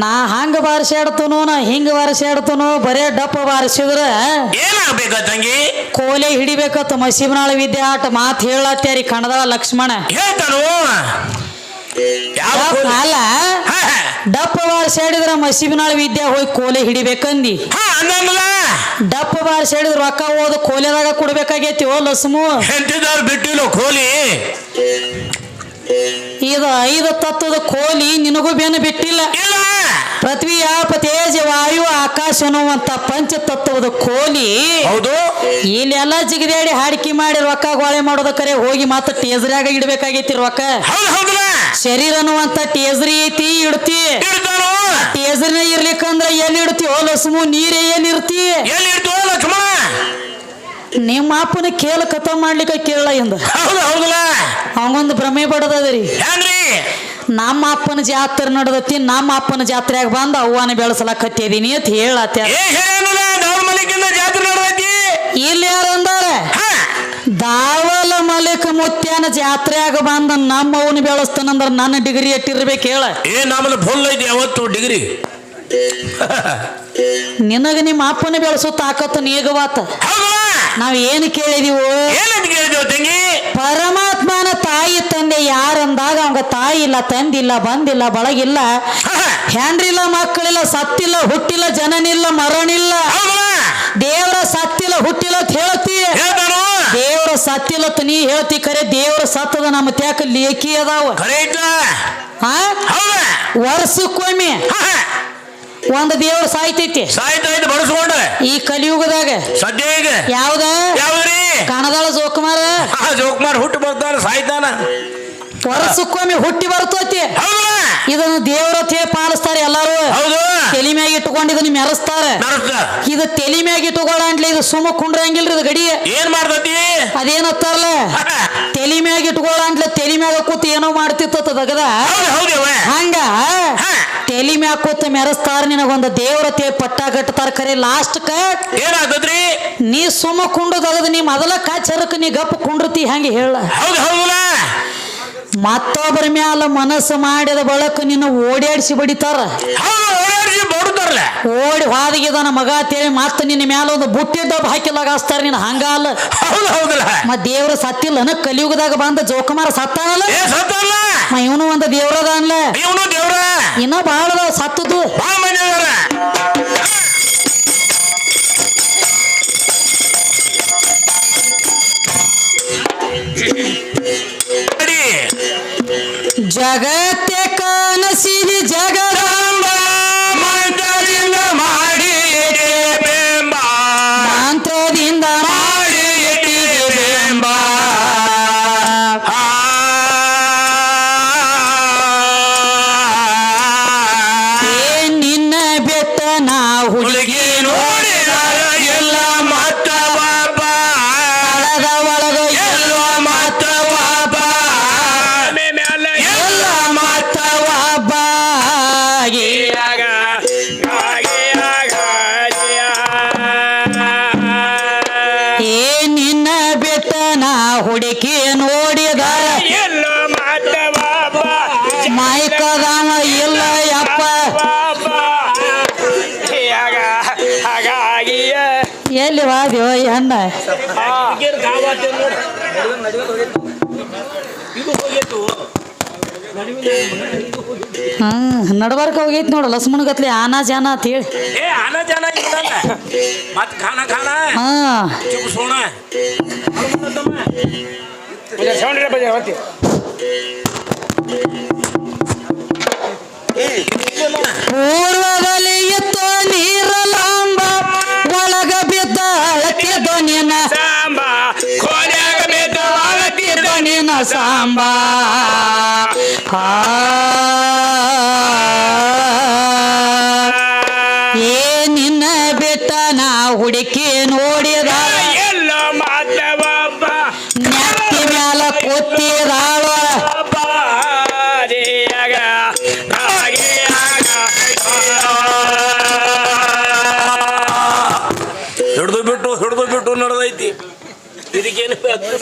ನಾ ಹಂಗ ಬಾರಿಸಾಡ್ತನೋ ನಾ ಹಿಂಗ ಬಾರಿಸಾಡ್ತನೋ ಬರೇ ಡಪ್ಪ ಬಾರಿಸಿದ್ರ ಏನಾಗ್ಬೇಕ ತಂಗಿ? ಕೋಲೆ ಹಿಡಿಬೇಕತ್ತ ಮಸೀಬನಾಳ ವಿದ್ಯೆ ಆಟ ಮಾತು ಹೇಳತ್ತೇರಿ ಕಣದ ಲಕ್ಷ್ಮಣ. ಹೇಳ್ತಾನು? ಯಾವ ಡಪ್ಪ ಬಾರಿಸಿ ಅಲ್ಲ ಹಾ, ಹಾ. ಡಪ್ಪ ಬಾರಿಸಾಡಿದ್ರ ಮಸೀಬನಾಳ ವಿದ್ಯೆ ಹೋಗಿ ಕೋಲೆ ಹಿಡಿಬೇಕಂದಿ. ಹಾ ಬಾರಿಸಿ ಡಪ್ಪ ಬಾರಿಸಾಡಿದ್ರ ರೊಕ್ಕ ಓದು ಕೋಲೆದಾಗ ಕೊಡ್ಬೇಕಾಗೈತಿ ಓ ಲಸ್ಮು. ಹೆಂಡತಿದವ್ರು ಬಿಟ್ಟಿಲ್ಲ ಕೋಲಿ? ಇದು ಐದು ತತ್ವದ ಕೋಲಿ ನಿನಗೂ ಬೇನ ಬಿಟ್ಟಿಲ್ಲ. ಇಲ್ಲ. ಪೃಥ್ವಿ ಆಪ ತೇಜ ವಾಯು ಆಕಾಶ ಅನ್ನುವಂತ ಪಂಚ ತತ್ವದ ಕೋಲಿ ಹೌದು. ಇಲ್ಲೆಲ್ಲ ಜಿಗದೇಡಿ ಹಾಡಿಕೆ ಮಾಡಿ ರೊಕ್ಕ ಗೋಳೆ ಮಾಡೋದ ಕರೆ ಹೋಗಿ ಮತ್ತೆ ಟೇಜ್ರ್ಯಾಗ ಇಡ್ಬೇಕಾಗೈತಿ ರೊಕ್ಕ. ಶರೀರ ಅನ್ನುವಂತ ಟೇಜರಿ ಐತಿ ಇಡ್ತಿ. ಟೇಜ್ರಿನ ಇರ್ಲಿಕ್ಕಂದ್ರ ಎಲ್ಲಿ ಇಡ್ತಿ? ಓ ಲಸ್ಮು ನೀರೇ ಏನ್ ಇರ್ತಿ? ಲಕ್ಷ್ಮಣ? ನಿಮ್ಮ ಅಪ್ಪನ ಕೇಳ ಕಥ ಮಾಡ್ಲಿಕ್ಕೆ ಕೇಳಲ್ಲ ಇಂದ. ಹೌದಲ್ಲ ಅವಂಗೊಂದು ಭ್ರಮೆ ಪಡದದ್ರಿ. ನಮ್ಮ ಅಪ್ಪನ ಜಾತ್ರೆ ನಡೆದತಿ ನಮ್ಮ ಅಪ್ಪನ ಜಾತ್ರೆಯಾಗ ಬಂದು ಅವ್ವನ ಬೆಳೆಸಲಕತ್ತಿದೀನಿ ಅಂತ ಹೇಳತ್ತ ಇಲ್ಲಿ ಯಾರು ಅಂದಾರ? ದಾವಲ ಮಲಿಕ ಮುತ್ಯಾನ ಜಾತ್ರೆಯಾಗ ಬಂದ ನಮ್ಮ ಅವನು ಬೆಳೆಸ್ತಾನಂದ್ರ ನನ್ನ ಡಿಗ್ರಿ ಎಟ್ಟಿರ್ಬೇಕು ಹೇಳ. ಏ ನಮ್ಮಲ್ಲಿ ಫುಲ್ ಐತಿ ಯಾವತ್ತು ಡಿಗ್ರಿ? ನಿನಗ ನಿಮ್ಮ ಅಪ್ಪನ ಬೆಳೆಸೋ ತಾಕತ್ತು ನೀಗವಾತ. ನಾವ್ ಏನು ಕೇಳಿದೀವೋ? ಪರಮಾತ್ಮ ತಾಯಿ ತಂದೆ ಯಾರಂದಾಗ ಅವಂಗ ತಾಯಿ ಇಲ್ಲ ತಂದಿಲ್ಲ ಬಂದಿಲ್ಲ ಬಳಗಿಲ್ಲ. ಹೆಂಡ್ರಿಲ್ಲ ಮಕ್ಕಳಿಲ್ಲ ಸತ್ತಿಲ್ಲ ಹುಟ್ಟಿಲ್ಲ ಜನನಿಲ್ಲ ಮರಣಿಲ್ಲ. ದೇವರ ಸತ್ತಿಲ್ಲ ಹುಟ್ಟಿಲ್ಲ ಅಂತ ಹೇಳ್ತಿ. ದೇವರ ಸತ್ತಿಲ್ಲ ಅಂತ ನೀ ಹೇಳ್ತಿ ಕರೆ ದೇವರ ಸತ್ತದ ನಮ್ಮ ತ್ಯಾಕ ಲೇಖಿ ಅದಾವ. ವರ್ಷಕ್ಕೊಮ್ಮೆ ಒಂದ್ ದೇವ್ರ ಸಾಯ್ತೈತಿ. ಈ ಕಲಿಯುಗದಾಗ ಸದ್ಯ ಈಗ? ಯಾವ್ದ? ಕಣದಾಳ ಜೋಕುಮಾರ. ಆ ಜೋಕುಮಾರ್ ಹುಟ್ಟು ಬರ್ತಾನ ಸಾಯ್ತಾನ. ವರ್ಷಕ್ಕೊಮ್ಮೆ ಹುಟ್ಟಿ ಬರ್ತೈತಿ. ಇದನ್ನು ದೇವರ ತೇ ಪಾಲಿಸ್ತಾರೆ ಎಲ್ಲಾರು. ಹೌದು. ತಲಿ ಮ್ಯಾಗ ಇಟ್ಟುಕೊಂಡು ಇದನ್ನ ಮೆರೆಸ್ತಾರೆ. ಇದು ತಲೆ ಮ್ಯಾಗ ಇಟ್ಟುಕೊಳ್ಳ ಇದು ಸುಮ್ಮ ಕುಂಡ್ರಂಗಿಲ್ರಿ ಇದು ಗಡಿ. ಏನ್ ಮಾಡ್ತತಿ? ಅದೇನತ್ತಾರಲ್ಲ ತಲೆ ಮ್ಯಾಗ ಇಟ್ಕೊಳ್ಳ ತಲೆ ಮ್ಯಾಗ ಕೂತ್ ಏನೋ ಮಾಡ್ತಿತ್ತ ದಗದ. ಹಂಗ. ತಲಿ ಮ್ಯಾಗ ಕೂತ್ ಮೆರೆಸ್ತಾರ ನಿನಗೊಂದು ದೇವರ ತೇ ಪಟ್ಟ ಕಟ್ತಾರ ಕರೆ ಲಾಸ್ಟ್ ಕ. ಏನಾಗ್ತದ್ರಿ? ನೀ ಸುಮ್ಮ ಕುಂಡು ದಗದ ನೀ ಮೊದಲ ಕಾಚರಕ್ ನೀ ಗಪ್ಪ ಕುಂಡ್ರತಿ ಹಂಗೆ ಹೇಳ. ಹೌದು ಹೌದಲ್ಲ. ಮತ್ತೊಬ್ಬರ ಮ್ಯಾಲ ಮನಸ್ಸು ಮಾಡಿದ ಬಳಕ ನಿನ್ನ ಓಡಾಡಿಸಿ ಬಡಿತಾರ. ಓಡಿ ಹಾದಿಗಿದಾನ ಮಗ ತೇಳಿ ಮತ್ತೆ ನಿನ್ನ ಮ್ಯಾಲ ಒಂದು ಬುಟ್ಟಿ ದಬ್ಬ ಹಾಕಿ ಲಗಾಸ್ತಾರ ನಿನ್ನ ಹಂಗಲ್ಲ. ಮತ್ ದೇವ್ರ ಸತ್ತಿಲ್ಲನ ಕಲಿಯುಗದಾಗ ಬಂದ ಜೋಕುಮಾರ ಸತ್ತಾನಲ್ಲ? ಸತ್ತಲ್ಲ. ಇವನು ಒಂದು ದೇವ್ರದ ಅನ್ಲ. ಇವನು ದೇವ್ರ. ಇನ್ನ ಬಹಳ ಸತ್ತದು ಜಗತ್ತೆ ಕನಸಿನಿ ಜಗದಾಂಬ ಎಲ್ಲಿ ವಾದ್ಯೋ ಅಣ್ಣ ಹ್ಮ್ ನಡ್ಬಾರ್ಕ ಹೋಗೈತಿ ನೋಡು ಲಕ್ಷ್ಮಣ ಗತ್ಲಿ ಆನಾ ಜಾನ ಅಂತ ಹೇಳಿ. ಏ ಆನ ಜನ ಇದ್ದಲ್ಲ ಮತ್ ಖಾನ ಖಾನ. ಹಾ. ಚುಪ್ ಸೋಣ. ಪೂರ್ವದಲ್ಲಿ ಇತ್ತು ನೀರಲಾಂಬ ಒಳಗ ಸಾಂಬಾ ಅಳತಿದ್ದ ನಿನ್ನ ಬಿದ್ದ ನಿನ್ನ ಸಾಂಬಾ ಆ.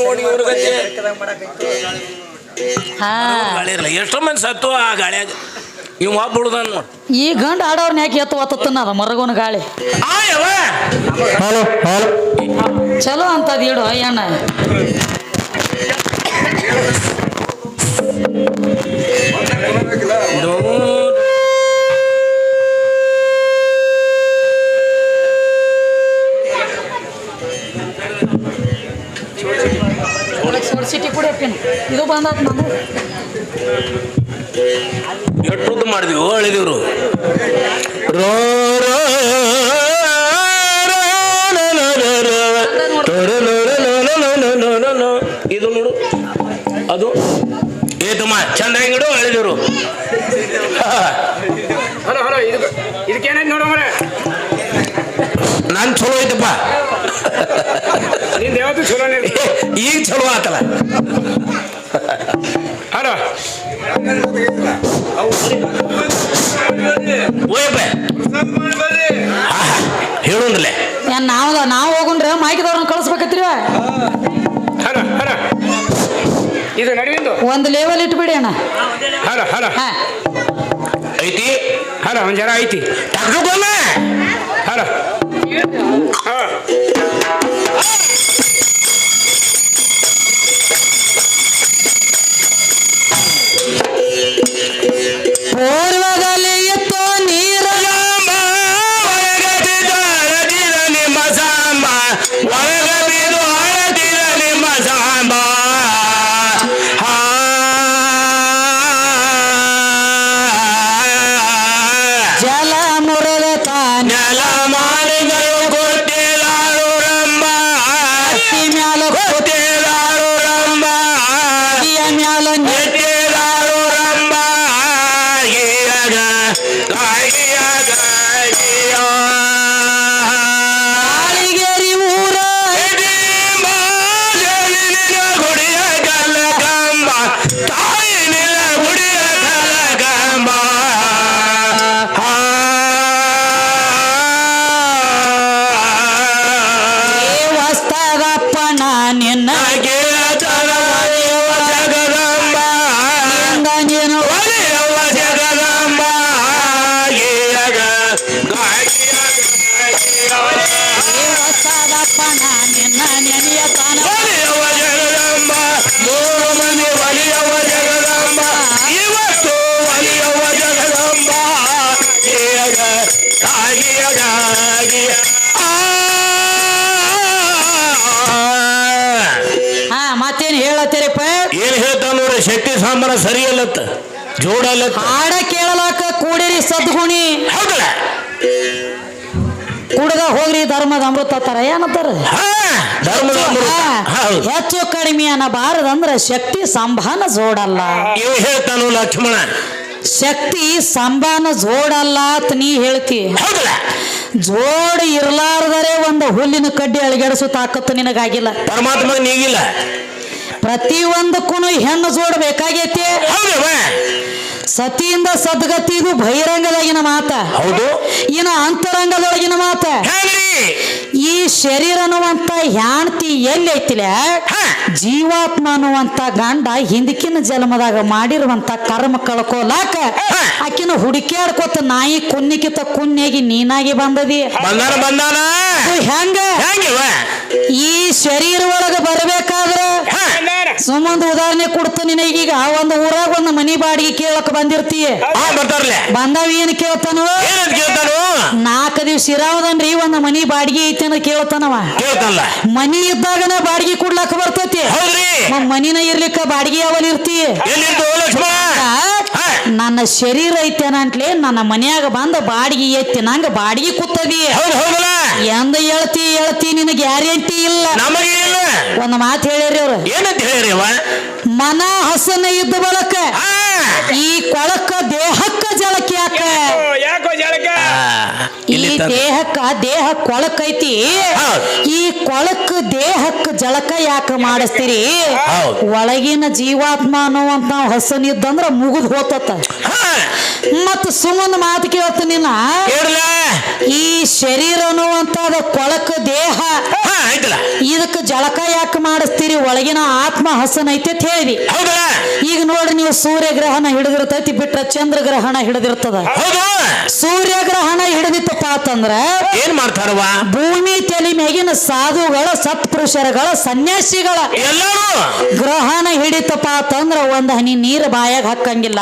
ನೋಡಿ ಇವ್ರ ಗತಿ ಹಾ. ಗಾಳಿ ಇರಲ್ಲ ಎಷ್ಟೋ ಮಂದಿ ಸತ್ತು ಆ ಗಾಳಿಯಾಗ. ಇವ್ ಒಬ್ಬ ಹುಡುದಾನ ನೋಡ್. ಈ ಗಂಡ ಆಡೋರ್ನ ಯಾಕೆ ಎತ್ತು ಒತ್ತತ್ತನ ಅದ ಮರಗೋನ ಗಾಳಿ? ಆಯವ ಹಲೋ ಹಲೋ. ಚಲೋ ಅಂತದ್ ಇಡು ಅಯ್ಯಣ್ಣ ಸಿಟಿ ಕೂಡ ಇದು ಬಂದಾತ ನಾನು ಎಟ್ಟುದ್ದು ಮಾಡಿದ್ವಿ ಅಳಿದಿವ್ರು ರೋ ಇದು ನೋಡು ಅದು. ಏತಮ್ಮ ಚಂದ ಹೆಂಗಿಡು ಅಳಿದಿವ್ರು ಇದಕ್ಕೇನೈತಿ ನೋಡಮ್ರೆ ನಾನು ಚಲೋ ಐತಪ್ಪ. ನಿಂದ ಯಾವತ್ತು ಚಲೋ ಈಗ ಚಲೋ ಆತಲ್ಲ. ಓಯಪ್ಪ ಹೇಳುಂದ್ರಲೆ ಏನ್ ನಾವ್ ನಾವು ಹೋಗುಂಡ್ರೆ ಮಾಯ್ಕಿದವ್ರನ್ನ ಕಳಿಸ್ಬೇಕತ್ರಿ? ಇದು ನಡುವಿಂದು? ಒಂದು ಲೆವೆಲ್ ಇಟ್ಬಿಡಿ ಅಣ್ಣ. ಹರ ಹರ ಹಾ. ಐತಿ? ಹರ ಒಂದ್ ಜನ ಐತಿ. ಡಾಕ್ಟರ್ ಕಾಲ ಸಾಂಬಾರ ಸರಿಯಲ್ಲತ್ತ? ಜೋಡಲ್ಲತ್ತ? ಹಾಡ ಕೇಳಲಾಕ ಕೂಡಿರಿ ಸದ್ಗುಣಿ. ಹೌದಲ್ಲ? ಕುಡ್ದ ಹೋಗ್ರಿ ಧರ್ಮದ ಅಮೃತ ತರ ಏನಂತಾರ? ಧರ್ಮದ ಹೆಚ್ಚು ಕಡಿಮೆ ಅನ್ನಬಾರದಂದ್ರ ಶಕ್ತಿ ಸಂಭಾನ ಜೋಡಲ್ಲ. ಇವ್ ಹೇಳ್ತಾನು ಲಕ್ಷ್ಮಣ? ಶಕ್ತಿ ಸಂಭಾನ ಜೋಡಲ್ಲ ಅಂತ ನೀ ಹೇಳ್ತಿ. ಜೋಡ್ ಇರ್ಲಾರ್ದರೆ ಒಂದು ಹುಲ್ಲಿನ ಕಡ್ಡಿ ಅಳಿಗೆಡಿಸೋ ತಾಕತ್ತು ನಿನಗಾಗಿಲ್ಲ. ಪರಮಾತ್ಮ ನೀಗಿಲ್ಲ. ಪ್ರತಿ ಒಂದಕ್ಕೂ ಹೆಣ್ಣು ಜೋಡ್ ಬೇಕಾಗೈತಿ. ಸತಿಯಿಂದ ಸದ್ಗತಿ ಇದು ಬಹಿರಂಗದಾಗಿನ ಮಾತ. ಹೌದು. ಇನ್ನು ಅಂತರಂಗದೊಳಗಿನ ಮಾತ. ಈ ಶರೀರ ಅನ್ನುವಂತ ಹ್ಯಾಣ್ತಿ ಎಲ್ಲಿ ಐತಿಲ. ಜೀವಾತ್ಮ ಅನ್ನುವಂತ ಗಂಡ ಹಿಂದಕಿನ ಜನ್ಮದಾಗ ಮಾಡಿರುವಂತ ಕರ್ಮ ಕಳ್ಕೊಲಾಕ. ಆಕಿನ ಹುಡುಕ್ಯಾಡ್ಕೋತ ನಾಯಿ ಕುನ್ನಿಕಿತ ಕುನ್ಯಾಗಿ ನೀನಾಗಿ ಬಂದದಿ. ಹೆಂಗ? ಈ ಶರೀರ ಒಳಗ ಬರ್ಬೇಕಾದ್ರ. ಸುಮ್ಮಂದು ಉದಾಹರಣೆ ಕೊಡ್ತು ನಿನಗೀಗ ಒಂದು ಊರಾಗ ಒಂದು ಮನಿ ಬಾಡಿಗೆ ಕೇಳಕ್ ಬಂದಿರ್ತೀಯ ಬಂದಾವ ಏನ್ ಕೇಳ್ತಾನು? ನಾಲ್ಕು ದಿವ್ಸ ಇರಾವದನ್ರಿ ಒಂದು ಮನಿ ಬಾಡಿಗೆ ಐತಿ ಅಂತ ಕೇಳ್ತಾನವ. ಮನಿ ಇದ್ದಾಗನ ಬಾಡಿಗೆ ಕೊಡ್ಲಾಕ ಬರ್ತೈತಿ. ಮನಿನ ಇರ್ಲಿಕ್ಕ ಬಾಡಿಗೆ ಯಾವಲ್ಲಿ ಇರ್ತಿ. ನನ್ನ ಶರೀರ ಐತೇನಂಟ್ಲೆ ನನ್ನ ಮನ್ಯಾಗ ಬಂದ ಬಾಡಿಗೆ ಎತ್ತಿ ನಂಗ ಬಾಡಿಗೆ ಕೂತದಿ. ಹೌದು ಹೌದಲ್ಲ? ಎಂದ ಹೇಳ್ತಿ ಹೇಳ್ತಿ ನಿನಗೆ ಗ್ಯಾರಂಟಿ ಇಲ್ಲ. ನಮಗೆ ಇಲ್ಲ. ಒಂದ್ ಮಾತು ಹೇಳಿರಿ ಅವ್ರು. ಏನಂತ ಹೇಳಿರಿ ಅವ ಮನ ಹಸನ ಇದ್ದ ಬಳಕ. ಈ ಕೊಳಕ ದೇಹಕ್ಕ ಜಳಕ್ಕೆ ಯಾಕೋ ಜಳಕ ಆ, ಇಲ್ಲಿ ಈ ದೇಹಕ್ಕ ದೇಹ ಕೊಳಕೈತಿ. ಹೌದ್. ಈ ಕೊಳಕ್ ದೇಹಕ್ಕ ಜಳಕ ಯಾಕ ಮಾಡಿಸ್ತೀರಿ? ಹೌದ್. ಒಳಗಿನ ಜೀವಾತ್ಮ ಅನ್ನುವಂತ ನಾವು ಹಸನಿದ್ದಂದ್ರ ಮುಗಿದ್ ಹೋತತ್ತ. ಹಾ. ಮತ್ತ ಸುಮ್ಮನ ಮಾತು ಕೇಳ್ತ ನಿನ್ನ. ಈ ಶರೀರ ಅನ್ನುವಂತದ ಕೊಳಕ ದೇಹ. ಹಾ ಆಯ್ತಲ್ಲ. ಇದಕ್ಕೆ ಜಳಕ ಯಾಕೆ ಮಾಡಿಸ್ತೀರಿ? ಒಳಗಿನ ಆತ್ಮ ಹಸನೈತಿ ಅಂತ ಹೇಳಿ. ಹೌದಲ್ಲ ಈಗ ನೋಡ್ರಿ ನೀವು ಸೂರ್ಯ ಗ್ರಹಣ ಹಿಡಿದಿರ್ತೈತಿ ಬಿಟ್ರ ಚಂದ್ರಗ್ರಹಣ ಹಿಡಿದಿರ್ತದ. ಹೌದು. ಸೂರ್ಯಗ್ರಹಣ ಹಿಡಿದಿತ್ತಪ್ಪ ಅಂತಂದ್ರ ಏನ್ ಮಾಡ್ತಾರವ ಭೂಮಿ ತಲೆ ಮೇಗಿನ ಸಾಧುಗಳ ಸತ್ಪುರುಷರುಗಳ ಸನ್ಯಾಸಿಗಳ ಎಲ್ಲರೂ. ಗ್ರಹಣ ಹಿಡಿತಪ್ಪ ಅಂತಂದ್ರ ಒಂದ್ ಹನಿ ನೀರು ಬಾಯಾಗ ಹಾಕಂಗಿಲ್ಲ.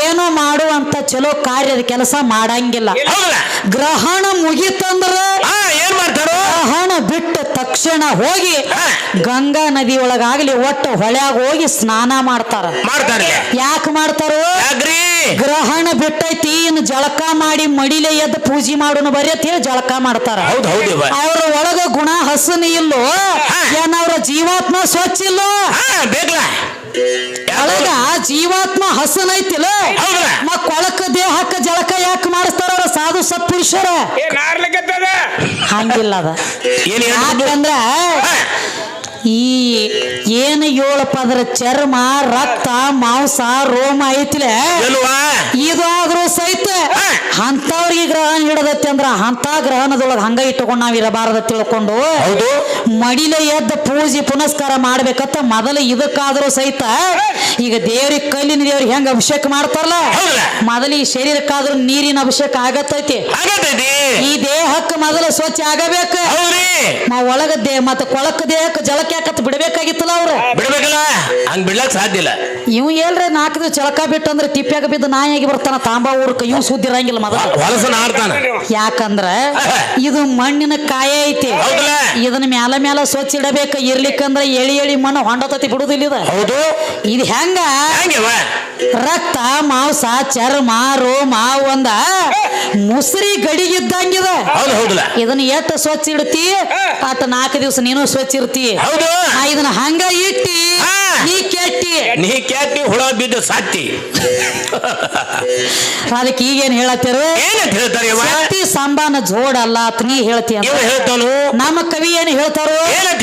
ಏನು ಮಾಡುವಂತ ಚಲೋ ಕಾರ್ಯದ ಕೆಲಸ ಮಾಡಂಗಿಲ್ಲ. ಗ್ರಹಣ ಮುಗಿತಂದ್ರ ಹಾ ಏನ್ ಮಾಡ್ತಾರೋ ಗ್ರಹಣ ತಕ್ಷಣ ಹೋಗಿ ಗಂಗಾ ನದಿ ಒಳಗಾಗ್ಲಿ ಒಟ್ಟು ಹೊಳ್ಯಾಗ ಹೋಗಿ ಸ್ನಾನ ಮಾಡ್ತಾರ. ಮಾಡ್ತಾರೆ ಯಾಕೆ ಮಾಡ್ತಾರೋ? ಯಾಕ್ರಿ? ಗ್ರಹಣ ಬಿಟ್ಟೈತಿ ಇನ್ನು ಜಳಕ ಮಾಡಿ ಮಡಿಲೆ ಎದ್ದು ಪೂಜೆ ಮಾಡೋನು ಬರೀ ಅಂತ ಹೇಳಿ ಜಳಕ ಮಾಡ್ತಾರ. ಹೌದು ಹೌದು ಇವ. ಅವ್ರ ಒಳಗ ಗುಣ ಹಸನ ಇಲ್ಲೋ ಏನವ್ರ ಏನ್ ಜೀವಾತ್ಮ ಸ್ವಚ್ಛ ಇಲ್ಲೋ? ಹಾ ಬೇಕಲ್ಲ ಒಳಗ ಜೀವಾತ್ಮ ಹಸನ ಐತಿಲ್ಲ? ಮತ್ ಕೊಳಕ ದೇಹಕ್ಕ ಜಳಕ ಯಾಕೆ ಮಾಡಿಸ್ತಾರ ಸಾಧು ಸತ್ಪುರುಷರ ಹಂಗಿಲ್ಲ ಅದ? ಯಾಕಂದ್ರ. ಈ ಏನು ಏಳು ಪದರ ಚರ್ಮ ರಕ್ತ ಮಾಂಸ ರೋಮ ಐತಿಲೆ? ಇದು ಆದ್ರೂ ಸಹಿತ. ಅಂತವ್ರಿಗೆ ಗ್ರಹಣ ಹಿಡದತ್ತೆ ಅಂದ್ರ ಅಂತ ಗ್ರಹಣದೊಳಗ ಹಂಗ ಇಟ್ಟುಕೊಂಡು ನಾವ್ ಇರಬಾರದ ತಿಳ್ಕೊಂಡು ಮಡಿಲೆ ಎದ್ದ ಪೂಜೆ ಪುನಸ್ಕಾರ ಮಾಡ್ಬೇಕತ್ತ ಮೊದಲು ಇದಕ್ಕಾದ್ರೂ ಸಹಿತ ಈಗ ದೇವ್ರಿಗೆ ಕಲ್ಲಿನ ದೇವ್ರಿಗೆ ಹೆಂಗ ಅಭಿಷೇಕ ಮಾಡ್ತಾರಲ್ಲ? ಮೊದಲು ಈ ಶರೀರಕ್ಕಾದ್ರೂ ನೀರಿನ ಅಭಿಷೇಕ ಆಗತ್ತೈತಿ ಆಗತೈತಿ. ಈ ದೇಹಕ್ಕೆ ಮೊದಲು ಸ್ವಚ್ಛ ಆಗಬೇಕು. ಒಳಗ ದೇಹ ಮತ್ತೆ ಕೊಳಕ ದೇಹಕ್ಕೆ ಜಳಕ ಯಾಕತ್ ಬಿಡ್ಬೇಕಾಗಿತ್ತಲ್ಲ ಅವ್ರ? ಬಿಡಬೇಕಲ್ಲ? ಹಂಗ್ ಬಿಡ್ಲಕ್ ಸಾಧ್ಯ ಇಲ್ಲ. ಇವ್ ಏಲ್ರೆ ನಾಲ್ಕು ಚಳಕ ಬಿಟ್ಟು ಅಂದ್ರೆ ತಿಪ್ಪ್ಯಾಗ ಬಿದ್ದು ನಾಯಿಯಾಗಿ ಬರ್ತಾನ ತಾಂಬಾ ಊರ್ಕ ಇವ್ ಸುದ್ದಿ ಇರಂಗಿಲ್ಲ ಮೊದಲು. ಹೊಲಸನ ಆಡ್ತಾನ. ಯಾಕಂದ್ರ ಇದು ಮಣ್ಣಿನ ಕಾಯ ಐತಿ. ಹೌದಲ್ಲ? ಇದನ್ನ ಮ್ಯಾಲ ಮ್ಯಾಲ ಸ್ವಚ್ಛ ಇಡಬೇಕ ಇರ್ಲಿಕ್ಕಂದ್ರ ಎಳಿ ಎಳಿ ಮಣ್ಣು ಹೊಂಡತತಿ ಬಿಡುದಿಲ್ಲ ಇದು. ಹೌದು. ಇದು ಹೆಂಗ? ಹಂಗೆವ? ರಕ್ತ ಮಾಂಸ ಚರ್ಮ ರೋಮ ಒಂದ ಮುಸ್ರಿ ಗಡಿಗಿದ್ದಂಗಿದ ಇದನ್ನ ಎತ್ತ ಸ್ವಚ್ಛ ಇಡ್ತಿ ಆತ ನಾಲ್ಕು ದಿವಸ ನೀನು ಸ್ವಚ್ಛ ಇರ್ತಿ. ಹೌದು. ಆ, ಇದನ್ನ ಹಂಗ ಇಟ್ಟಿ. ನೀ ಕೆಟ್ಟಿ. ನೀ ಕೆಟ್ಟಿ ಹುಳ ಬಿದ್ದು ಸಾತಿ ಅದಕ್ಕೆ ಈಗೇನ್ ಹೇಳತ್ತಿರ? ಹೇಳ್ತಾರೆ ಶಕ್ತಿ ಸಂಬಾನ ಜೋಡ್ ಅಲ್ಲ ಆತ ನೀ ಹೇಳ್ತಿ ಅಂತ. ಇವ ಹೇಳ್ತಾನು? ನಮ್ಮ ಕವಿ ಏನ್ ಹೇಳ್ತಾರೋ? ಏನಂತ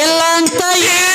ಇಲ್ಲ ಅಂತ ಈಗೂ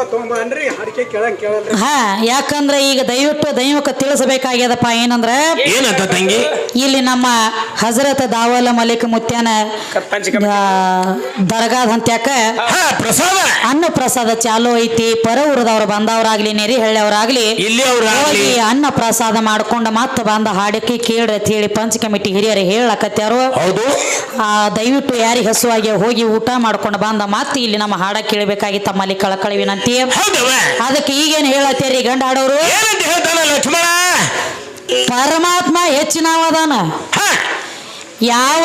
ಹಿಂಗೆ ಹಾ ಯಾಕಂದ್ರೆ ಈಗ ದಯವಿಟ್ಟು ದೈವಕ್ಕೆ ತಿಳಿಸಬೇಕಾಗ್ಯದಪ್ಪ ಏನಂದ್ರೆ ಏನಂತ ತಂಗಿ? ಇಲ್ಲಿ ನಮ್ಮ ಹಜರತ್ ದಾವಲ ಮಲಿಕ್ ಮುತ್ಯಾನ ದರ್ಗಾದ ಅಂತ್ಯಾಕ ಹಾ ಪ್ರಸಾದ. ಅನ್ನ ಪ್ರಸಾದ ಚಾಲು ಐತಿ ಪರ ಊರದವ್ರು ಬಂದವ್ರಾಗ್ಲಿ ನೆರಿ ಹೇಳವ್ರಾಗ್ಲಿ ಇಲ್ಲಿ ಹೋಗಿ ಅನ್ನ ಪ್ರಸಾದ ಮಾಡ್ಕೊಂಡು ಮತ್ತೆ ಬಂದ ಹಾಡಕ್ಕೆ ಕೇಳ್ರಿ ಅಂತ ಹೇಳಿ ಪಂಚ ಕಮಿಟಿ ಹಿರಿಯರು ಹೇಳಕತ್ಯಾರು. ಹೌದು. ಆ ದಯವಿಟ್ಟು ಯಾರಿಗೆ ಹಸುವಾಗಿ ಹೋಗಿ ಊಟ ಮಾಡ್ಕೊಂಡು ಬಂದ ಮತ್ತೆ ಇಲ್ಲಿ ನಮ್ಮ ಹಾಡ ಕೇಳಬೇಕಾಗಿ ತಮ್ಮಲ್ಲಿ ಕಳಕಳಿ ವಿನಂತಿ ಹೌದವ. ಅದಕ್ಕೆ ಈಗೇನು ಹೇಳತ್ತೇರಿ ಗಂಡ ಆಡೋರು? ಏನಂತ ಹೇಳ್ತಾನ ಲಕ್ಷ್ಮಣ? ಪರಮಾತ್ಮ ಹೆಚ್ಚಿನವದಾನ. ಅವಧಾನ ಯಾವ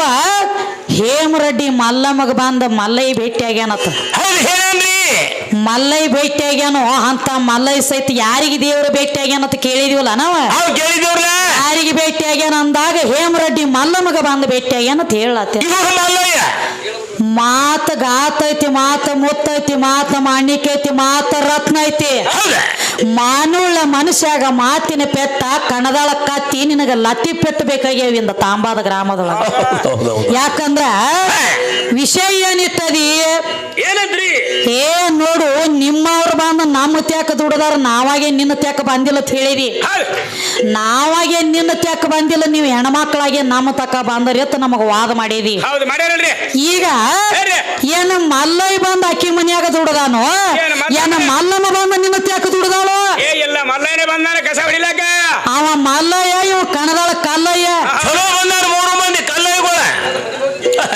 ಹೇಮರೆಡ್ಡಿ ಮಲ್ಲಮ್ಮಗ ಬಂದ ಮಲ್ಲೈ ಭೇಟಿಯಾಗ್ಯಾನತ್ತ ಹೌದು ಹೇಳನ್ರಿ? ಮಲ್ಲೈ ಭೇಟಿ ಆಗ್ಯಾನೋ ಅಂತ ಮಲ್ಲೈ ಸಹಿತ ಯಾರಿಗೆ ದೇವರು ಭೇಟಿ ಆಗ್ಯಾನ ಅಂತ ಕೇಳಿದೀವಲ್ಲ ನಾವು? ಯಾರಿಗೆ ಭೇಟಿ ಆಗ್ಯಾನ ಅಂದಾಗ ಹೇಮರೆಡ್ಡಿ ಮಲ್ಲಮಗ ಬಂದು ಭೇಟಿ ಆಗ್ಯಾನ ಅಂತ ಹೇಳತ್ತೆ. ಮಾತ ಗಾತ ಐತಿ ಮಾತ ಮುತ್ತ ಐತಿ ಮಾತ ಮಾಣಿಕೆ ಐತಿ ಮಾತ ರತ್ನ ಐತಿ. ಮಾನುಳ್ಳ ಮನುಷ್ಯಾಗ ಮಾತಿನ ಪೆತ್ತ ಕಣದಾಳ ಕತ್ತಿ ನಿನಗ ಲತ್ತಿ ಪೆಟ್ಟು ಬೇಕಾಗ್ಯಾವಿಂದ ತಾಂಬಾದ ಗ್ರಾಮದೊಳಗ. ಯಾಕಂದ್ರ ವಿಷಯ ಏನಿತ್ತದಿ ಏನಂದ್ರಿ? ಏ ನೋಡು ನಿಮ್ಮವ್ರು ಬಂದ ನಮ್ಮ ತ್ಯಾಕ ದುಡದಾರ ನಾವಾಗೆ ನಿನ್ನ ತ್ಯಾಕ ಬಂದಿಲ್ಲ ಅಂತ ಹೇಳಿದಿ. ನಾವಾಗೆ ನಿನ್ನ ತ್ಯಾಕ ಬಂದಿಲ್ಲ ನೀವು ಹೆಣ್ಮಕ್ಳಾಗೆ ನಮ್ಮ ತಕ ಬಂದರಿ ಅಂತ ನಮಗ ವಾದ ಮಾಡಿದಿ. ಈಗ. ಏನ ಮಲ್ಲೈ ಬಂದ ಅಕ್ಕಿ ಮನ್ಯಾಗ ದುಡದಾನು? ಏನ್ ಮಲ್ಲಮ್ಮ? ಬಂದ ನಿನ್ನ ತ್ಯಾಕ ದುಡದಾಳು? ಏ ಇಲ್ಲ ಮಲ್ಲಯ್ಯನೇ ಬಂದಾನ ಕಸ ಅವ ಮಲ್ಲಯ್ಯ ಇವ ಕಣದಾಳ ಕಲ್ಲಯ್ಯ ಚಲೋ ಬಂದಾರ ಮೂರು ಮಂದಿ ಕಲ್ಲಯ್ಯಗಳ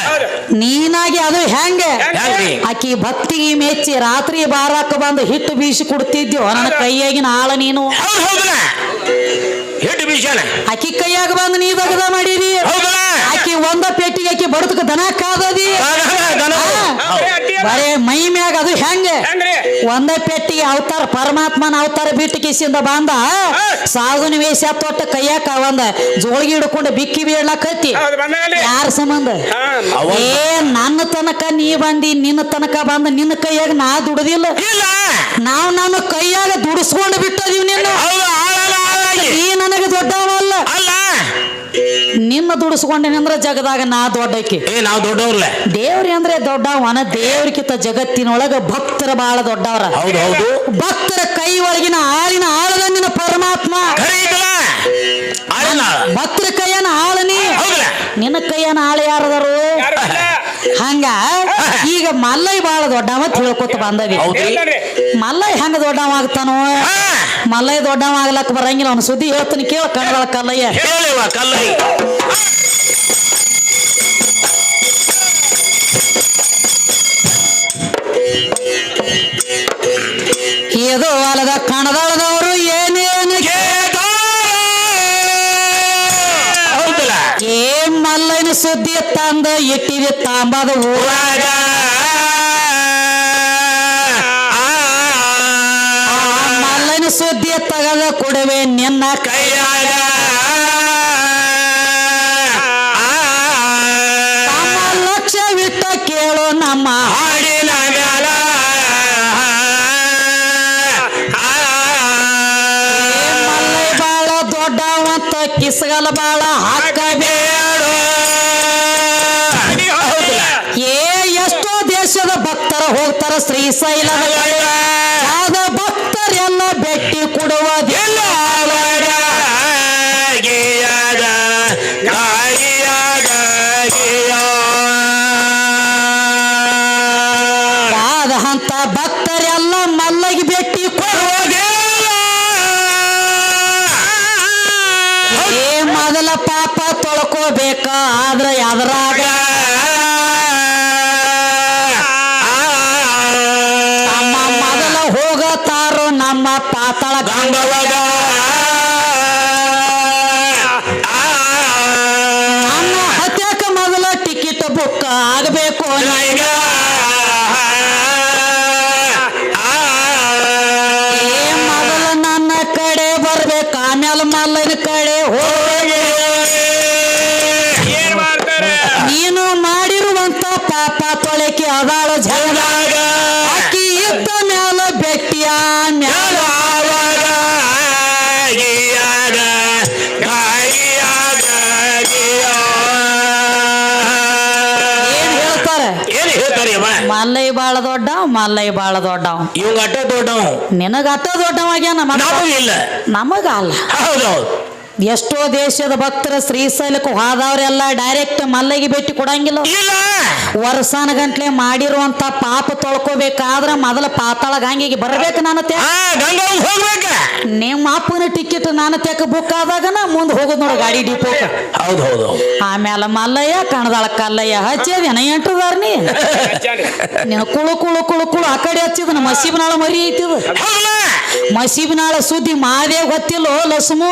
ಹೌದು ನೀನಾಗಿ ಅದು ಹೆಂಗೆ? ಹೆಂಗ್ರಿ? ಆಕಿ ಭಕ್ತಿಗೆ ಮೆಚ್ಚಿ ರಾತ್ರಿ ಬಾರಾಕ ಬಂದು ಹಿಟ್ಟು ಬೀಸಿ ಕೊಡ್ತಿದ್ಯೋ? ನನ್ನ ಕೈಯಾಗಿನ ಆಳ ನೀನು? ಹೌದು ಹೌದನ ಹಿಟ್ಟು ಬೀಸಣ ಆಕಿ ಕೈಯಾಗ ಬಂದು ನೀ ಬಗದ ಮಾಡಿದಿ? ಹೌದನ ಆಕಿ ಒಂದ ಪೆಟ್ಟಿಗೆ ಆಕಿ ಬಡತಕ ದನ ಕಾದದಿ. ಬರೇ ಮೈ ಮ್ಯಾಗ ಅದು ಹೆಂಗೆ? ಒಂದ ಪೆಟ್ಟಿಗೆ ಅವತಾರ ಪರಮಾತ್ಮನ ಅವತಾರ ಬಿಟ್ಟು ಕಿಸಿಂದ ಬಂದ ಸಾಧುನ ವೇಷ ತೊಟ್ಟ ಕೈಯಾಕ ಒಂದ ಜೋಳಿಗೆ ಹಿಡ್ಕೊಂಡು ಬಿಕ್ಕಿ ಬೀಳ್ಲಾಕತ್ತಿ. ಯಾರ ಸಂಬಂಧ? ಏ ನನ್ನ ತನಕ ನೀ ಬಂದಿ ನಿನ್ನ ತನಕ ಬಂದ ನಿನ್ನ ಕೈಯಾಗ ನಾ ದುಡದಿಲ್ಲ. ಇಲ್ಲ. ನಾವು ನನ್ನ ಕೈಯಾಗ ದುಡಿಸ್ಕೊಂಡು ಬಿಟ್ಟದೀವಿ ನಿನ್ನ. ಈ ಆಳಾಗಿ ನೀ ನನಗೆ ದೊಡ್ಡವಲ್ಲ ಅಲ್ಲ. ನಿನ್ನ ದುಡಿಸ್ಕೊಂಡೇನೆ ಅಂದ್ರೆ ಜಗದಾಗ ನಾ ದೊಡ್ಡಕಿ. ಏ ನಾವು ದೊಡ್ಡವ್ರಲ್ಲ. ದೇವ್ರಿ ಅಂದ್ರೆ ದೊಡ್ಡವನ ದೇವ್ರಿಗಿಂತ ಜಗತ್ತಿನೊಳಗ ಭಕ್ತರ ಬಹಳ ದೊಡ್ಡವರ. ಹೌದು ಹೌದು. ಭಕ್ತರ ಕೈ ಒಳಗಿನ ಆಳಿನ ಆಳದ ನಿನ್ನ ಪರಮಾತ್ಮ ಭಕ್ತರ ಕೈಯನ ಆಳನಿ. ನಿನ್ನ ಕೈಯನ ಆಳ ಯಾರದಾರು? ಯಾರು ಹಂಗ? ಈಗ ಮಲ್ಲೈ ಬಹಳ ದೊಡ್ಡವ ಅಂತ ಹೇಳ್ಕೊತ ಬಂದವಿ. ಮಲ್ಲೈ ಹೆಂಗ ದೊಡ್ಡವ ಆಗ್ತಾನೋ? ಹಾ. ಮಲ್ಲೈ ದೊಡ್ಡವ ಆಗ್ಲಕ್ ಬರಂಗಿಲ್ಲ ಅವನ ಸುದ್ದಿ ಹೇಳ್ತಾನೆ ಕೇಳ ಕನ್ನಡ ಕಲ್ಲಯ್ಯ ಹೇಳಿವ ಕಲ್ಲಯ್ಯ ಇದು ಅಲ್ಲದ ಕಣದಳದವರು ಏನೇನು ಹೌದಲ್ಲ ಏ ಮಲ್ಲೈನ ಸುದ್ದಿ ತಂದ ಇಟ್ಟಿದೆ ತಾಂಬದ ಊರ ಊರಾಗ ನಿನ್ನ ಕೈಯಾಗ. ತಮ್ಮ ಲಕ್ಷ್ಯವಿಟ್ಟ ಕೇಳು ನಮ್ಮ ಹಾಡಿನ ಗಾಲ ಬಾಳ ದೊಡ್ಡವಂತ ಕಿಸಗಲ ಬಾಳ ಹಾಕಬೇಡು. ಏ, ಎಷ್ಟೋ ದೇಶದ ಭಕ್ತರ ಹೋಗ್ತಾರ ಶ್ರೀಶೈಲ ಭಕ್ತರೆಲ್ಲ ಭೇಟಿ ಕೊಡುವುದಿಲ್ಲ ಪಾತಾಳ ಗಂಗವಾಗ ದೊಡ್ಡ ಮಲ್ಲಯ್ಯ ಬಾಳ ದೊಡ್ಡವ. ಇವಂಗ ಅಟ್ಟ ದೊಡ್ಡವ. ನಿನಗ ಅಟ್ಟ ದೊಡ್ಡವಾಗ್ಯಾನ ನಾವು ಇಲ್ಲ. ನಮಗ ಅಲ್ಲ. ಹೌದೌದು ಎಷ್ಟೋ ದೇಶದ ಭಕ್ತರ ಶ್ರೀಶೈಲಕ್ಕೆ ಹೋದವ್ರೆಲ್ಲ ಡೈರೆಕ್ಟ್ ಮಲ್ಲಿಗೆ ಭೇಟಿ ಕೊಡಂಗಿಲ್ಲ. ವರ್ಷಾನ ಗಂಟ್ಲೆ ಮಾಡಿರುವಂತ ಪಾಪ ತೊಳ್ಕೋಬೇಕಾದ್ರ ಮೊದಲ ಪಾತಾಳ ಗಂಗೆಗೆ ಬರ್ಬೇಕು ನಾನು ನಿಮ್ಮ ಅಪ್ಪನ ಟಿಕೆಟ್ ನಾನು ತೆಕ್ ಬುಕ್ ಆದಾಗನ ಮುಂದೆ ಹೋಗುದು ನೋಡು ಗಾಡಿ ಡಿಪೋ ಆಮೇಲೆ ಮಲ್ಲಯ್ಯ ಕಣದಾಳ ಕಲ್ಲಯ್ಯ ಹಚ್ಚಿದ ಎಂಟದಾರ ನೀ? ನೀನು ಕುಳು ಕುಳು ಕುಳು ಕುಳು ಆ ಕಡೆ ಹಚ್ಚಿದನ ಮಸೀಬ್ನಾಳ ಮರಿ ಐತಿದ. ಮಸೀಬ್ನಾಳ ಸುದ್ದಿ ಮಾದೇವ್ ಗೊತ್ತಿಲ್ಲೋ ಲಸುಮು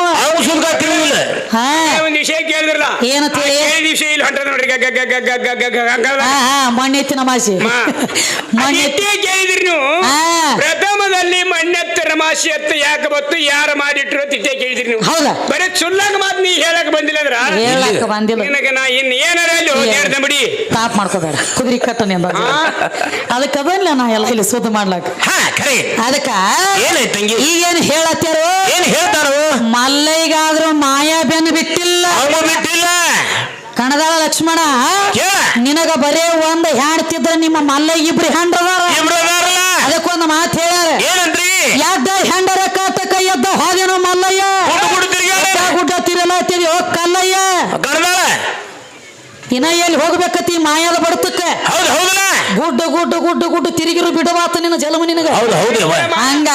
ಅವ್ನು ಹಾ. ಒಂದ್ ವಿಷಯ ಕೇಳಿದ್ರಲ್ಲ? ಏನಂತ ಹೇಳಿ? ಕೇಳಿದ ವಿಷಯ ಇಲ್ಲಿ ಹೊಂಟದ ನೋಡ್ರಿ. ಗ- ಗ- ಗ- ಗ- ಗ- ಗ- ಗ- ಗ- ಗ- ಹಾ ಹಾ ಮಣ್ಣೆತ್ತಿನ ಮಾಸಿ. ಮಣ್ಣೆತ್ತಿ ಅದಿಷ್ಟೇ ಕೇಳಿದ್ರಿ ನೀವು ಹಾ. ಪ್ರಥಮದಲ್ಲಿ ಮಣ್ಣೆತ್ತ ಮಾಸಿ ಎತ್ತ ಯಾಕೆ ಬತ್ತು ಯಾರು ಮಾಡಿಟ್ರು ಅಂತ ಇಷ್ಟೇ ಕೇಳಿದ್ರಿ ನೀವು ಹೌದಾ? ಬರೀ ಸುಳ್ಳಾಗ ಮಾತು ನೀ ಹೇಳಕ್ ಬಂದಿಲ್ಲ ಅಂದ್ರ? ಹೇಳಕ್ ಬಂದಿಲ್ಲ. ನಿನಗೆ ನಾ ಇನ್ ಏನಾರ ಅಲ್ಲಿ ಹೋಗ್ಯಾಡ್ದೆ ಬಿಡಿ ತಾಪ್ ಮಾಡ್ಕೋಬೇಡ. ಕುದುರೆ ಕಟ್ಟ ನಿಂದ ಅದಕ್ಕೆ ಬಂದ್ಲ ನಾ ಎಲ್ಲ ಇಲ್ಲಿ ಸುದ್ದಿ ಮಾಡ್ಲಾಕ ಹಾ ಖರೆ ಅದಕ್ಕ ಏನೈತಿ ತಂಗಿ? ಈಗೇನು ಹೇಳತ್ತಾರೋ ಏನ್ ಹೇಳ್ತಾರೋ? ಮಲ್ಲಯ್ಯಗಾದ್ರೂ ಮಾಯಾ ಬೆನ್ನು ಬಿಟ್ಟಿಲ್ಲ. ಬಿಟ್ಟಿಲ್ಲ. ಕಣದಾಳ ಲಕ್ಷ್ಮಣ ನಿನಗ ಬರೇ ಒಂದ್ ಹ್ಯಾಂಡ್ತಿದ್ರ ನಿಮ್ಮ ಮಲ್ಲ ಇಬ್ರು ಹ್ಯಾಂಡ್ರದಾರ ಇಬ್ರು ಅದಾರಲ್ಲ. ಅದಕ್ಕೊಂದು ಮಾತು ಹೇಳ್ಯಾರ. ಏನಂದ್ರಿ? ಎದ್ದ ಹೆಂಡರ ಕಾತಕ ಎದ್ದ ಹೋದೇನೋ ಮಲ್ಲಯ್ಯ. ಗುಡ್ಡ. ಬೆಟ್ಟ ತಿರಿ ಹೋಗ್ ಕಲ್ಲಯ್ಯ. ಕಡ್ದಾಳ ಇನ್ನ ಎಲ್ಲಿ ಹೋಗ್ಬೇಕತಿ ಮಾಯಾದ ಬಡತಕ್ಕ? ಹೌದು ಹೌದಲ್ಲ ಗುಡ್ಡ ಗುಡ್ಡ ಗುಡ್ಡ ಗುಡ್ಡ ತಿರುಗಿರು ಬಿಡವಾತ ನಿನ್ನ ಜಲಮ ನಿನಗ. ಹೌದು ಹೌದು. ಹಂಗ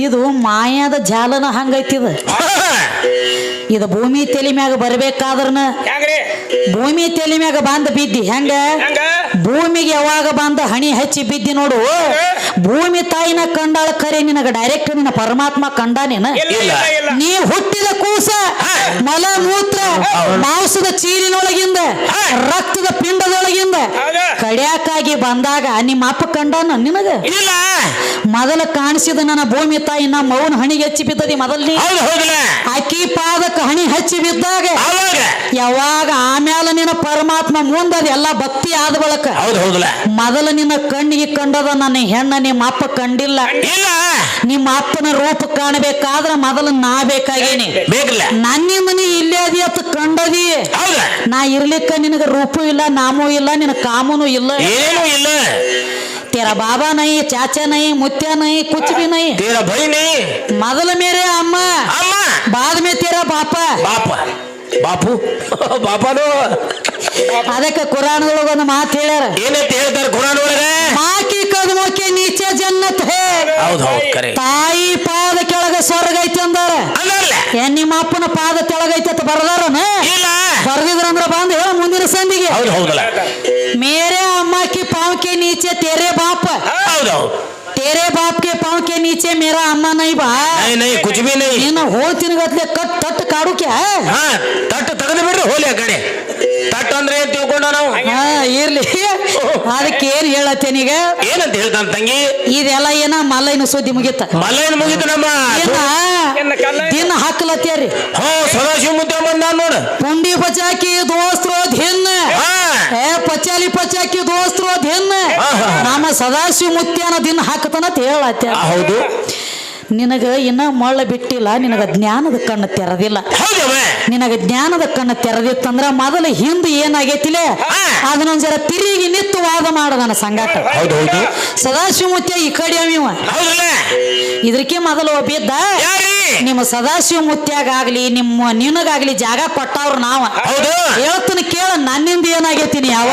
ಇದು ಮಾಯಾದ ಜಾಲನ ಹಂಗೈತಿ ಇದು ಭೂಮಿ ತಲೆ ಮ್ಯಾಗ ಬರ್ಬೇಕಾದ್ರನ ಭೂಮಿ ತಲೆ ಮ್ಯಾಗ ಬಂದ ಬಿದ್ದಿ. ಹೆಂಗ? ಭೂಮಿಗೆ ಯಾವಾಗ ಬಂದ ಹಣಿ ಹಚ್ಚಿ ಬಿದ್ದಿ ನೋಡು. ಭೂಮಿ ತಾಯಿನ ಕಂಡಾಳ ಕರೆ ನಿನಗ ಡೈರೆಕ್ಟ್ ನಿನ್ನ ಪರಮಾತ್ಮ ಕಂಡ ಇಲ್ಲ ನೀ ಹುಟ್ಟಿದ ಕೂಸ ಮಲ ಮೂತ್ರ ಮಾಂಸದ ಚೀಲಿನೊಳಗಿಂದ ರಕ್ತದ ಪಿಂಡದೊಳಗಿಂದ? ಕಡ್ಯಾಕಾಗಿ ಬಂದಾಗ ನಿಮ್ಮ ಅಪ್ಪ ಕಂಡಾನ ನಿನಗ. ಇಲ್ಲ. ಮೊದಲ ಕಾಣಿಸಿದ ನನ್ನ ಭೂಮಿ ತಾಯಿ ನಮ್ಮ ಮೌನ ಹಣಿಗೆ ಹಚ್ಚಿ ಬಿದ್ದದಿ ಮೊದಲನೇ ಅಕ್ಕಿ ಪಾದಕ್ಕೆ ಹಣಿ ಹಚ್ಚಿ ಬಿದ್ದಾಗ ಯಾವಾಗ ಆಮೇಲೆ ನಿನ್ನ ಪರಮಾತ್ಮ ಮುಂದದ ಎಲ್ಲ ಭಕ್ತಿ ಆದ ಬಳಕ ಹೌದು ಹೌದಲ್ಲ ಮೊದಲ ನಿನ್ನ ಕಣ್ಣಿಗೆ ಕಂಡದ ನನ್ನ ಹೆಣ್ಣ ನಿಮ್ಮ ಅಪ್ಪ ಕಂಡಿಲ್ಲ ಇಲ್ಲ ನಿಮ್ಮ ಅಪ್ಪನ ರೂಪ ಕಾಣಬೇಕಾದ್ರ ಮೊದಲು ನಾ ಬೇಕಾಗೇನಿ ಬೇಕಿಲ್ಲ ನನ್ನಿಂದ ನೀ ಇಲ್ಲೇ ಅದಿ ಅತ್ತ ಕಂಡದಿ ಹೌದ ನಾ ಇರ್ಲಿಕ್ಕ ನಿನಗ ರೂಪು ಇಲ್ಲ ನಾಮೂ ಇಲ್ಲ ನಿನ್ನ ಕಾಮನು ಇಲ್ಲ ಏನೂ ಇಲ್ಲ तेरा बाबा नहीं चाचा नहीं मुत्या नहीं कुछ भी नहीं ತೇರ ಭೈ ನೀ ಮೊದಲ ಮೇರೆ ಅಮ್ಮ ಅಮ್ಮ बाद में तेरा ಬಾಪ ಬಾಪ ಬಾಪು ಬಾಪನು ಅದಕ್ಕೆ ಕುರಾನ್ ಒಳಗ ಒಂದು ಮಾತು ಹೇಳ್ಯಾರ ಏನಂತ ಹೇಳ್ತಾರೆ ಕುರಾನ್ ಒಳಗ ಮಾಕಿ ಕದಮಕ್ಕೆ ನೀಚ ಜನ್ನತ್ ಹೇ ಹೌದು ಹೌದು ಕರೆ ತಾಯಿ ಪಾದ ಕೆಳಗ ಸ್ವರ್ಗ ಐತಿ ಅಂದಾರ ಏ ನಿಮ್ಮ ಅಪ್ಪನ ಪಾದ ಕೆಳಗ ಐತಿ ಅಂತ ಬರ್ದಾರನ ಇಲ್ಲ ಬರ್ದಿದ್ರಂದ್ರ ಬಂದ ಹೇಳ ಮುಂದಿನ ಸಂದಿಗೆ ಹೌದು ಹೌದಲ್ಲ ಮೇರೆ ಅಮ್ಮಕ್ಕೆ ಪಾವಕ್ಕೆ ನೀಚೆ ತೆರೆ ಬಾಪ ಹೌದು ಹೌದು तेरे बाप के पाँव के नीचे मेरा अम्मा नहीं बा नहीं नहीं कुछ भी नहीं हो तीन गतले कट तट काड़ू क्या है हाँ, तट तक हो लिया गड़े ತಟ್ಟು ಅಂದ್ರೆ ಏನ್ ತಿಳ್ಕೊಂಡ ನಾವು. ಹಾ ಇರ್ಲಿ. ಅದಕ್ಕೆ ಏನ್ ಹೇಳತ್ತೇನೀಗ ಏನಂತ ಹೇಳ್ತಾನ ತಂಗಿ? ಇದೆಲ್ಲ ಏನ ಮಲೈನ ಸುದ್ದಿ ಮುಗಿತ. ಮಲ್ಲೇನ್ ಮುಗಿತು ನಮ್ಮ. ಏನ? ದಿನ ಹಾಕ್ಲತ್ತೇರಿ ಹೋ ಸದಾಶಿವ ಮುದ್ದೆ ಬಂದ ನೋಡು. ಪುಂಡಿ ಪಚಾಕಿ ದೋಸ್ತ್ರೋ ಧಿನ್ನ ಹಾ. ಏ ಪಚಾಲಿ ಪಚಾಕಿ ದೋಸ್ತ್ರೋ ಧಿನ್ನ. ನಮ್ಮ ಸದಾಶಿವ ಮುತ್ಯಾನ ದಿನ ಹಾಕತನ ಅಂತ ಆ, ಹೌದು. ನಿನಗ ಇನ್ನ ಮಳ್ಳ ಬಿಟ್ಟಿಲ್ಲ ನಿನಗ ಜ್ಞಾನದ ಕಣ್ಣು ತೆರದಿಲ್ಲ. ನಿನಗ ಜ್ಞಾನದ ಕಣ್ಣು ತೆರೆದಿತ್ತಂದ್ರ ಮೊದಲ ಹಿಂದೆ ಏನಾಗೈತಿಲೆ? ಅದನ್ನೊಂದ್ ಜರ ತಿರುಗಿ ನಿತ್ತು ವಾದ ಮಾಡ ನನ್ನ ಸಂಗಾಟ. ಸದಾಶಿವಮೂರ್ತಿ ಈ ಕಡೆ ಅವಿವ ಹೌದಲ್ಲ. ಇದಕ್ಕೆ ಮೊದಲು ಒಬ್ಬಿದ್ದ ನಿಮ್ಮ ಸದಾಶಿವ ಆಗ್ಲಿ ನಿಮ್ಮ ನಿನಗಾಗ್ಲಿ ಜಾಗ ಕೊಟ್ಟವ್ರು ನಾವ. ಹೇಳ್ತೀನಿ ಕೇಳ ನನ್ನಿಂದ ಏನಾಗೈತಿ ನೀ ಯಾವ